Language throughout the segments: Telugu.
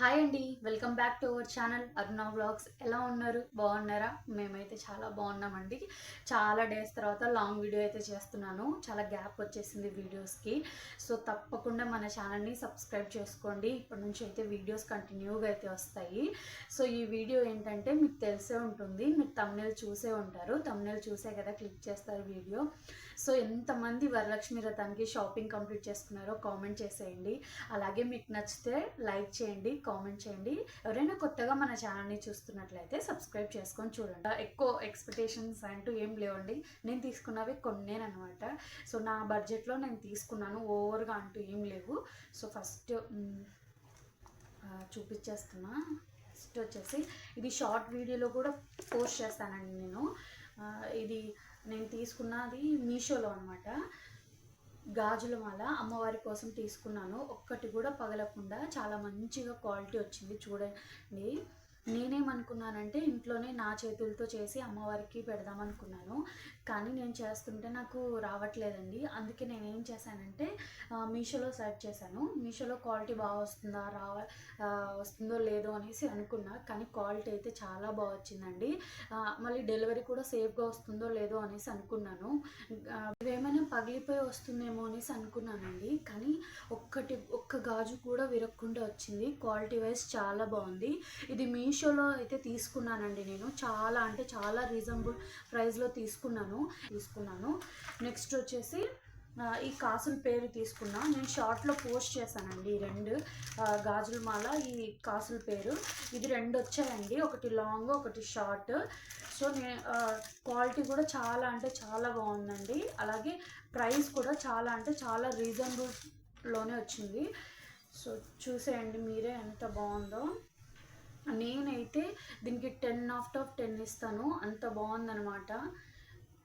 హాయ్ అండి welcome back to our channel Aruna blogs ఎలా ఉన్నారు? బాగున్నారా? మేమైతే చాలా బాగున్నామండి. చాలా డేస్ తర్వాత లాంగ్ వీడియో అయితే చేస్తున్నాను. చాలా గ్యాప్ వచ్చేసింది వీడియోస్కి సో తప్పకుండా మన ఛానల్ని సబ్స్క్రైబ్ చేసుకోండి. ఇప్పటి నుంచి అయితే వీడియోస్ కంటిన్యూగా అయితే వస్తాయి. సో ఈ వీడియో ఏంటంటే మీకు తెలిసే ఉంటుంది. మీరు తమ్నేల్ చూసే ఉంటారు. తమ్నేల్ చూసే కదా క్లిక్ చేస్తారు వీడియో సో ఎంతమంది వరలక్ష్మి రథానికి షాపింగ్ కంప్లీట్ చేసుకున్నారో కామెంట్ చేసేయండి. అలాగే మీకు నచ్చితే లైక్ చేయండి కామెంట్ చేయండి. ఎవరైనా కొత్తగా మన ఛానల్ని చూస్తున్నట్లయితే సబ్స్క్రైబ్ చేసుకొని చూడండి. ఎక్కువ ఎక్స్పెక్టేషన్స్ అంటూ ఏం లేవండి. నేను తీసుకున్నవి కొన్నేనమాట సో నా బడ్జెట్లో నేను తీసుకున్నాను. ఓవర్గా అంటూ ఏం లేవు. సో ఫస్ట్ చూపించేస్తున్నా ఫస్ట్ వచ్చేసి ఇది షార్ట్ వీడియోలో కూడా పోస్ట్ చేస్తానండి నేను. ఇది నేను తీసుకున్నది మీషోలో అనమాట గాజుల మాల అమ్మవారి కోసం తీసుకున్నాను. ఒక్కటి కూడా పగలకుండా చాలా మంచిగా క్వాలిటీ వచ్చింది. చూడండి. నేనేమనుకున్నానంటే ఇంట్లోనే నా చేతులతో చేసి అమ్మవారికి పెడదామనుకున్నాను. కానీ నేను చేస్తుంటే నాకు రావట్లేదండి. అందుకే నేను ఏం చేశానంటే మీషోలో సెర్చ్ చేశాను. మీషోలో క్వాలిటీ బాగా వస్తుందా రావ వస్తుందో లేదో అనేసి అనుకున్నా. కానీ క్వాలిటీ అయితే చాలా బాగా వచ్చిందండి మళ్ళీ డెలివరీ కూడా సేఫ్గా వస్తుందో లేదో అనేసి అనుకున్నాను. ఇవేమైనా పగిలిపోయి వస్తుందేమో అనేసి అనుకున్నానండి. కానీ ఒక్కటి ఒక్క గాజు కూడా విరక్కుండా వచ్చింది. క్వాలిటీ వైజ్ చాలా బాగుంది. ఇది మీషో మీషోలో అయితే తీసుకున్నానండి నేను. చాలా అంటే చాలా రీజనబుల్ ప్రైస్లో తీసుకున్నాను తీసుకున్నాను. నెక్స్ట్ వచ్చేసి ఈ కాసుల పేరు తీసుకున్నా. నేను షార్ట్లో పోస్ట్ చేశానండి ఈ రెండు గాజుల మాల ఈ కాసుల పేరు. ఇది రెండు వచ్చాయండి. ఒకటి లాంగ్ ఒకటి షార్ట్. సో నే క్వాలిటీ కూడా చాలా అంటే చాలా బాగుందండి. అలాగే ప్రైస్ కూడా చాలా అంటే చాలా రీజనబుల్లోనే వచ్చింది. సో చూసేయండి మీరే ఎంత బాగుందో. నేనైతే దీనికి టెన్ ఆఫ్ట్ ఆఫ్ టెన్ ఇస్తాను. అంత బాగుందనమాట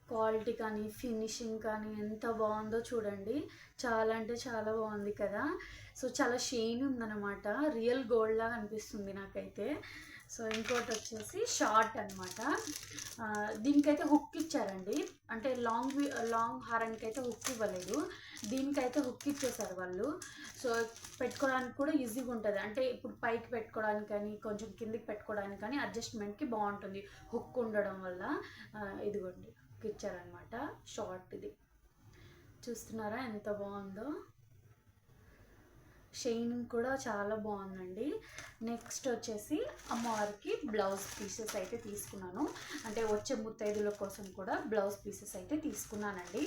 క్వాలిటీ కానీ ఫినిషింగ్ కానీ ఎంత బాగుందో చూడండి. చాలా అంటే చాలా బాగుంది కదా. సో చాలా షైన్ ఉందన్నమాట. రియల్ గోల్డ్ లాగా అనిపిస్తుంది నాకైతే. సో ఇంకోటి వచ్చేసి షార్ట్ అనమాట దీనికైతే హుక్ ఇచ్చారండి. అంటే లాంగ్ లాంగ్ హారానికి అయితే హుక్ ఇవ్వలేదు. దీనికైతే హుక్ ఇచ్చేసారు వాళ్ళు. సో పెట్టుకోవడానికి కూడా ఈజీగా ఉంటుంది. అంటే ఇప్పుడు పైకి పెట్టుకోవడానికి కానీ కొంచెం కిందికి పెట్టుకోవడానికి కానీ అడ్జస్ట్మెంట్కి బాగుంటుంది. హుక్ ఉండడం వల్ల ఇదిగోండి హుక్ ఇచ్చారనమాట షార్ట్ ఇది చూస్తున్నారా ఎంత బాగుందో? షైనింగ్ కూడా చాలా బాగుందండి. నెక్స్ట్ వచ్చేసి అమ్మవారికి బ్లౌజ్ పీసెస్ అయితే తీసుకున్నాను. అంటే వచ్చే ముత్తైదుల కోసం కూడా బ్లౌజ్ పీసెస్ అయితే తీసుకున్నానండి.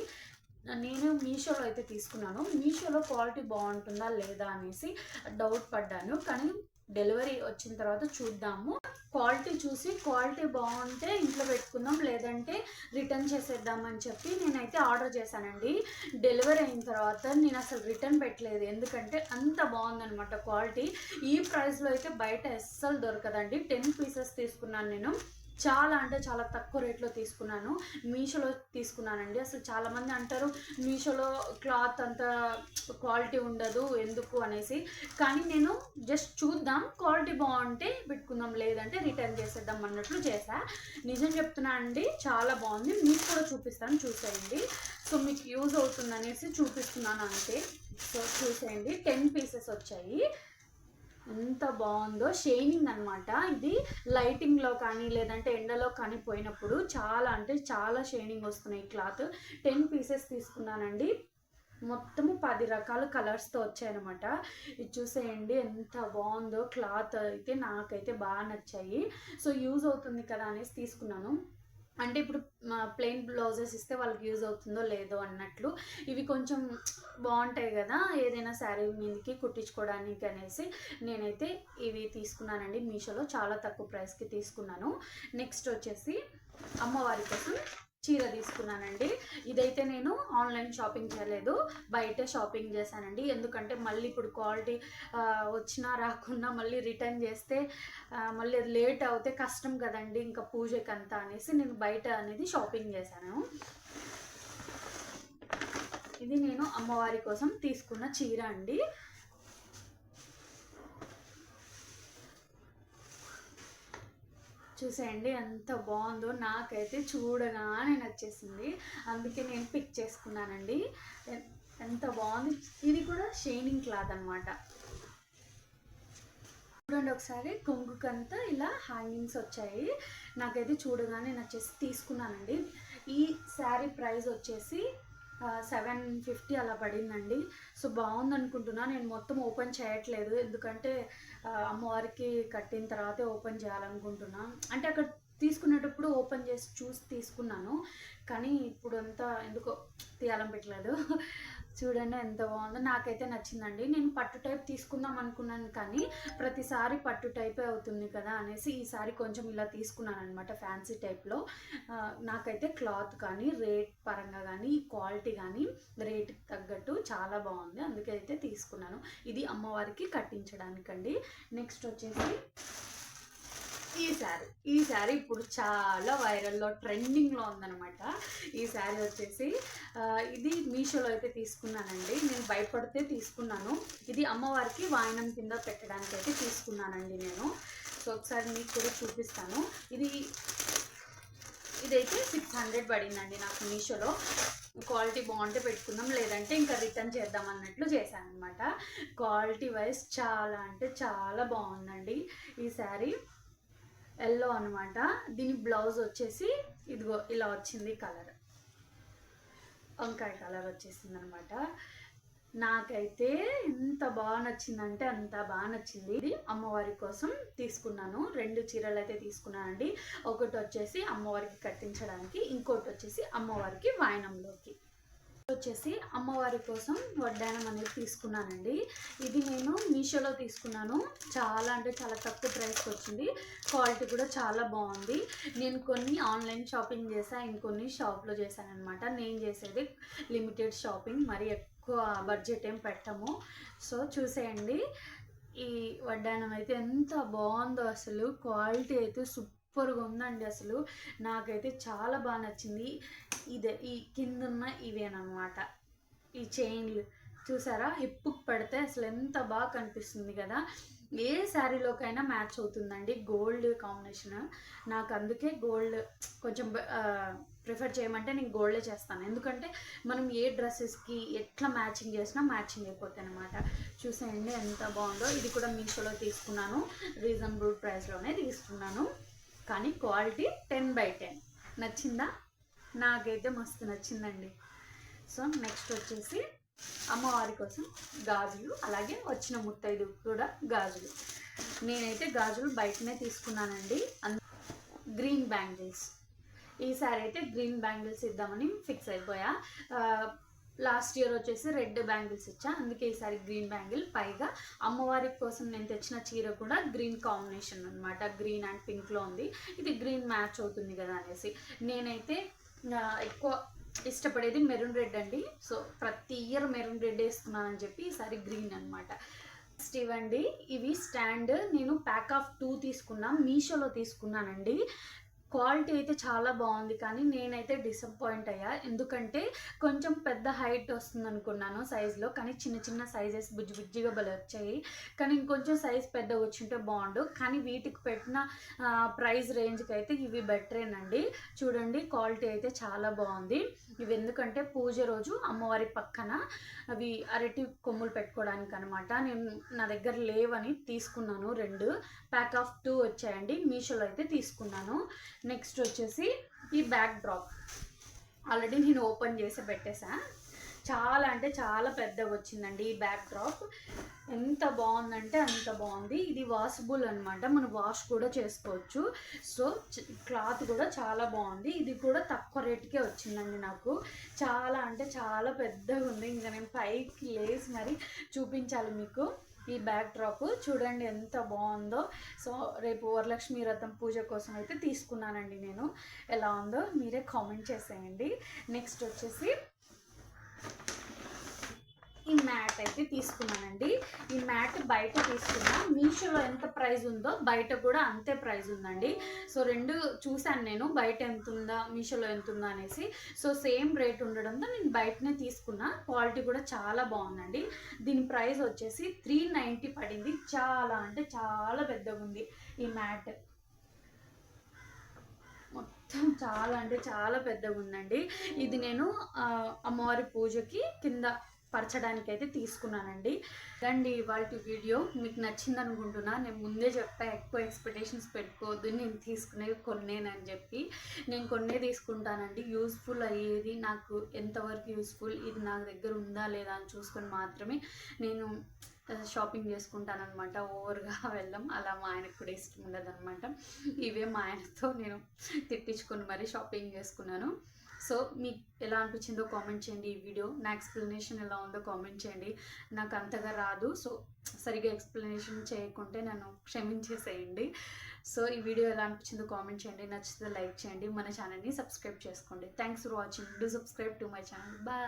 నేను మీషోలో అయితే తీసుకున్నాను. మీషోలో క్వాలిటీ బాగుంటుందా లేదా అనేసి డౌట్ పడ్డాను. కానీ డెలివరీ వచ్చిన తర్వాత చూద్దాము. క్వాలిటీ చూసి క్వాలిటీ బాగుంటే ఇంట్లో పెట్టుకుందాం లేదంటే రిటర్న్ చేసేద్దామని చెప్పి నేనైతే ఆర్డర్ చేశానండి. డెలివరీ అయిన తర్వాత నేను అసలు రిటర్న్ పెట్టలేదు. ఎందుకంటే అంత బాగుందనమాట క్వాలిటీ. ఈ ప్రైస్లో అయితే బయట అస్సలు దొరకదండి. టెన్ పీసెస్ తీసుకున్నాను నేను. చాలా అంటే చాలా తక్కువ రేట్లో తీసుకున్నాను. మీషోలో తీసుకున్నానండి. అసలు చాలామంది అంటారు మీషోలో క్లాత్ అంత క్వాలిటీ ఉండదు ఎందుకు? అనేసి. కానీ నేను జస్ట్ చూద్దాం క్వాలిటీ బాగుంటే పెట్టుకుందాం లేదంటే రిటర్న్ చేసేద్దాం అన్నట్లు చేశా. నిజం చెప్తున్నా అండి చాలా బాగుంది. మీకు కూడా చూపిస్తాను చూసేయండి. సో మీకు యూజ్ అవుతుంది అనేసి చూపిస్తున్నాను అంతే. సో చూసేయండి. టెన్ పీసెస్ వచ్చాయి. ఎంత బాగుందో షైనింగ్ అనమాట ఇది లైటింగ్లో కానీ లేదంటే ఎండలో కానీ పోయినప్పుడు చాలా అంటే చాలా షైనింగ్ వస్తున్నాయి క్లాత్. టెన్ పీసెస్ తీసుకున్నానండి. మొత్తము పది రకాల కలర్స్తో వచ్చాయనమాట ఇది చూసేయండి ఎంత బాగుందో క్లాత్ అయితే నాకైతే బాగా నచ్చాయి. సో యూజ్ అవుతుంది కదా అనేసి తీసుకున్నాను. అంటే ఇప్పుడు ప్లెయిన్ బ్లౌజెస్ ఇస్తే వాళ్ళకి యూజ్ అవుతుందో లేదో అన్నట్లు ఇవి కొంచెం బాగుంటాయి కదా ఏదైనా శారీ మీదకి కుట్టించుకోవడానికి అనేసి నేనైతే ఇవి తీసుకున్నానండి మీషోలో చాలా తక్కువ ప్రైస్కి తీసుకున్నాను. నెక్స్ట్ వచ్చేసి అమ్మవారి కోసం చీర తీసుకున్నానండి. ఇదైతే నేను ఆన్లైన్ షాపింగ్ చేయలేదు. బయటే షాపింగ్ చేశానండి. ఎందుకంటే మళ్ళీ ఇప్పుడు క్వాలిటీ వచ్చినా రాకున్నా మళ్ళీ రిటర్న్ చేస్తే మళ్ళీ లేట్ అవుతే కష్టం కదండి. ఇంకా పూజకి అంతా అనేసి నేను బయట అనేది షాపింగ్ చేశాను. ఇది నేను అమ్మవారి కోసం తీసుకున్న చీర అండి. చూసేయండి ఎంత బాగుందో నాకైతే చూడగానే నచ్చేసింది. అందుకే నేను పిక్ చేసుకున్నానండి. ఎంత బాగుంది. ఇది కూడా షైనింగ్ క్లాత్ అనమాట చూడండి ఒకసారి కొంగుకంతా ఇలా హ్యాంగింగ్స్ వచ్చాయి. నాకైతే చూడగానే నచ్చేసి తీసుకున్నానండి. ఈ శారీ ప్రైస్ వచ్చేసి సెవెన్ ఫిఫ్టీ అలా పడిందండి. సో బాగుంది అనుకుంటున్నా నేను మొత్తం ఓపెన్ చేయట్లేదు. ఎందుకంటే అమ్మవారికి కట్టిన తర్వాతే ఓపెన్ చేయాలనుకుంటున్నా. అంటే అక్కడ తీసుకునేటప్పుడు ఓపెన్ చేసి చూసి తీసుకున్నాను. కానీ ఇప్పుడు అంతా ఎందుకో పెట్టలేదు. చూడండి ఎంత బాగుందో. నాకైతే నచ్చిందండి. నేను పట్టు టైప్ తీసుకుందాం అనుకున్నాను కానీ ప్రతిసారి పట్టు టైపే అవుతుంది కదా అనేసి ఈసారి కొంచెం ఇలా తీసుకున్నాను అనమాట ఫ్యాన్సీ టైప్లో. నాకైతే క్లాత్ కానీ రేట్ పరంగా కానీ క్వాలిటీ కానీ రేట్ తగ్గట్టు చాలా బాగుంది. అందుకే అయితే తీసుకున్నాను. ఇది అమ్మవారికి కట్టించడానికండి. నెక్స్ట్ వచ్చేసి ఈ శారీ ఈ శారీ ఇప్పుడు చాలా వైరల్లో ట్రెండింగ్లో ఉందనమాట ఈ శారీ వచ్చేసి ఇది మీషోలో అయితే తీసుకున్నానండి. నేను భయపడితే తీసుకున్నాను. ఇది అమ్మవారికి వాయనం కింద పెట్టడానికి అయితే తీసుకున్నానండి నేను. సో ఒకసారి మీకు కూడా చూపిస్తాను. ఇది ఇదైతే సిక్స్ హండ్రెడ్ పడిందండి నాకు మీషోలో. క్వాలిటీ బాగుంటే పెట్టుకుందాం లేదంటే ఇంకా రిటర్న్ చేద్దాం అన్నట్లు చేశాను అనమాట క్వాలిటీ వైజ్ చాలా అంటే చాలా బాగుందండి ఈ శారీ. ఎల్లో అనమాట దీని బ్లౌజ్ వచ్చేసి ఇదిగో ఇలా వచ్చింది కలర్. వంకాయ కలర్ వచ్చేసింది అనమాట నాకైతే ఎంత బాగా నచ్చిందంటే అంత బాగా నచ్చింది. ఇది అమ్మవారి కోసం తీసుకున్నాను. రెండు చీరలు అయితే తీసుకున్నానండి. ఒకటి వచ్చేసి అమ్మవారికి కట్టించడానికి ఇంకోటి వచ్చేసి అమ్మవారికి వాయనంలోకి. వచ్చేసి అమ్మవారి కోసం వడ్డానం అనేది తీసుకున్నానండి. ఇది నేను మీషోలో తీసుకున్నాను. చాలా అంటే చాలా తక్కువ ప్రైస్కి వచ్చింది. క్వాలిటీ కూడా చాలా బాగుంది. నేను కొన్ని ఆన్లైన్ షాపింగ్ చేసా ఇంకొన్ని షాప్లో చేశాను అనమాట నేను చేసేది లిమిటెడ్ షాపింగ్. మరి ఎక్కువ బడ్జెట్ ఏం పెట్టము. సో చూసేయండి. ఈ వడ్డానం అయితే ఎంత బాగుందో అసలు. క్వాలిటీ అయితే సూపర్ సూపర్గా ఉందండి అసలు. నాకైతే చాలా బాగా నచ్చింది. ఇదే ఈ కిందన్న ఇవేనమాట. ఈ చైన్లు. చూసారా? హిప్పుకి పెడితే అసలు ఎంత బాగా కనిపిస్తుంది కదా. ఏ శారీలోకైనా మ్యాచ్ అవుతుందండి. Gold combination. నాకు అందుకే గోల్డ్ కొంచెం ప్రిఫర్ చేయమంటే నేను గోల్డే చేస్తాను. ఎందుకంటే మనం ఏ డ్రెస్సెస్కి ఎట్లా మ్యాచింగ్ చేసినా మ్యాచింగ్ అయిపోతాయి అనమాట చూసేయండి ఎంత బాగుందో. ఇది కూడా మీషోలో తీసుకున్నాను. రీజనబుల్ ప్రైస్లోనే తీసుకున్నాను. కానీ క్వాలిటీ టెన్ బై టెన్. నచ్చిందా? నాకైతే మస్తు నచ్చిందండి. సో నెక్స్ట్ వచ్చేసి అమ్మవారి కోసం గాజులు అలాగే వచ్చిన ముత్తైదు కూడా గాజులు. నేనైతే గాజులు బయటనే తీసుకున్నానండి. Green bangles. ఈసారి అయితే గ్రీన్ బ్యాంగిల్స్ ఇద్దామని ఫిక్స్ అయిపోయా. లాస్ట్ ఇయర్ వచ్చేసి రెడ్ బ్యాంగిల్స్ ఇచ్చా. అందుకే ఈసారి గ్రీన్ బ్యాంగిల్. పైగా అమ్మవారి కోసం నేను తెచ్చిన చీర కూడా గ్రీన్ కాంబినేషన్ అనమాట గ్రీన్ అండ్ పింక్లో ఉంది. ఇది గ్రీన్ మ్యాచ్ అవుతుంది కదా అనేసి. నేనైతే ఎక్కువ ఇష్టపడేది మెరూన్ రెడ్ అండి. సో ప్రతి ఇయర్ మెరూన్ రెడ్ వేసుకున్నానని చెప్పి ఈసారి గ్రీన్ అనమాట నెక్స్ట్ ఇవ్వండి. ఇవి స్టాండ్. నేను ప్యాక్ ఆఫ్ టూ తీసుకున్నా. మీషోలో తీసుకున్నానండి. క్వాలిటీ అయితే చాలా బాగుంది కానీ నేనైతే డిసప్పాయింట్ అయ్యా. ఎందుకంటే కొంచెం పెద్ద హైట్ వస్తుంది అనుకున్నాను సైజులో కానీ చిన్న చిన్న సైజెస్ బుజ్జి బుజ్జిగా బలి వచ్చాయి. కానీ ఇంకొంచెం సైజ్ పెద్దగా వచ్చింటే బాగుండు. కానీ వీటికి పెట్టిన ప్రైస్ రేంజ్కి అయితే ఇవి బెటరేనండి చూడండి క్వాలిటీ అయితే చాలా బాగుంది. ఇవి ఎందుకంటే పూజ రోజు అమ్మవారి పక్కన అవి అరటి కొమ్ములు పెట్టుకోవడానికి అనమాట నేను నా దగ్గర లేవని తీసుకున్నాను రెండు. ప్యాక్ ఆఫ్ టూ వచ్చాయండి. మీషోలో అయితే తీసుకున్నాను. నెక్స్ట్ వచ్చేసి ఈ బ్యాక్ డ్రాప్ ఆల్రెడీ నేను ఓపెన్ చేసి పెట్టేసా. చాలా అంటే చాలా పెద్దగా వచ్చిందండి ఈ బ్యాక్ డ్రాప్ ఎంత బాగుందంటే అంత బాగుంది. ఇది వాషబుల్ అనమాట మనం వాష్ కూడా చేసుకోవచ్చు. సో క్లాత్ కూడా చాలా బాగుంది. ఇది కూడా తక్కువ రేటుకే వచ్చిందండి నాకు. చాలా అంటే చాలా పెద్దగా ఉంది. ఇంకా నేను పైకి లేసి మరి చూపించాలి మీకు. ఈ బ్యాక్ డ్రాప్ చూడండి ఎంత బాగుందో. సో రేపు వరలక్ష్మి వ్రతం పూజ కోసం అయితే తీసుకున్నానండి నేను. ఎలా ఉందో మీరే కామెంట్ చేసేయండి. నెక్స్ట్ వచ్చేసి ఈ మ్యాట్ అయితే తీసుకున్నానండి. ఈ మ్యాట్ బయట తీసుకున్నా. మీషోలో ఎంత ప్రైస్ ఉందో బయట కూడా అంతే ప్రైస్ ఉందండి. సో రెండు చూశాను నేను. బయట ఎంత ఉందా మీషోలో ఎంత ఉందా అనేసి. సో సేమ్ రేట్ ఉండడంతో నేను బయటనే తీసుకున్నా. క్వాలిటీ కూడా చాలా బాగుందండి. దీని ప్రైస్ వచ్చేసి త్రీ నైంటీ పడింది. చాలా అంటే చాలా పెద్దగా ఉంది ఈ మ్యాట్. మొత్తం చాలా అంటే చాలా పెద్దగా ఉందండి. ఇది నేను అమ్మవారి పూజకి కింద పరచడానికి అయితే తీసుకున్నానండి. రండి ఇవాళ వీడియో మీకు నచ్చింది అనుకుంటున్నా నేను ముందే చెప్పా ఎక్కువ ఎక్స్పెక్టేషన్స్ పెట్టుకోవద్దు. నేను తీసుకునేవి కొన్నేనని చెప్పి. నేను కొన్నే తీసుకుంటానండి. యూస్ఫుల్ అయ్యేది నాకు ఎంతవరకు యూస్ఫుల్ ఇది నా దగ్గర ఉందా లేదా అని చూసుకొని మాత్రమే నేను షాపింగ్ చేసుకుంటానమాట ఓవర్గా వెళ్ళం అలా మా ఆయనకు కూడా ఇష్టం ఉండదు అనమాట ఇవే మా ఆయనతో నేను తిట్టించుకొని మరీ షాపింగ్ చేసుకున్నాను. సో మీకు ఎలా అనిపించిందో కామెంట్ చేయండి ఈ వీడియో నా ఎక్స్ప్లెనేషన్ ఎలా ఉందో కామెంట్ చేయండి. నాకు అంతగా రాదు సో సరిగా ఎక్స్ప్లెనేషన్ చేయకుంటే నన్ను క్షమించేసేయండి. సో ఈ వీడియో ఎలా అనిపించిందో కామెంట్ చేయండి. నచ్చితే లైక్ చేయండి. మన ఛానల్ని సబ్స్క్రైబ్ చేసుకోండి. Thanks for watching do subscribe to my channel bye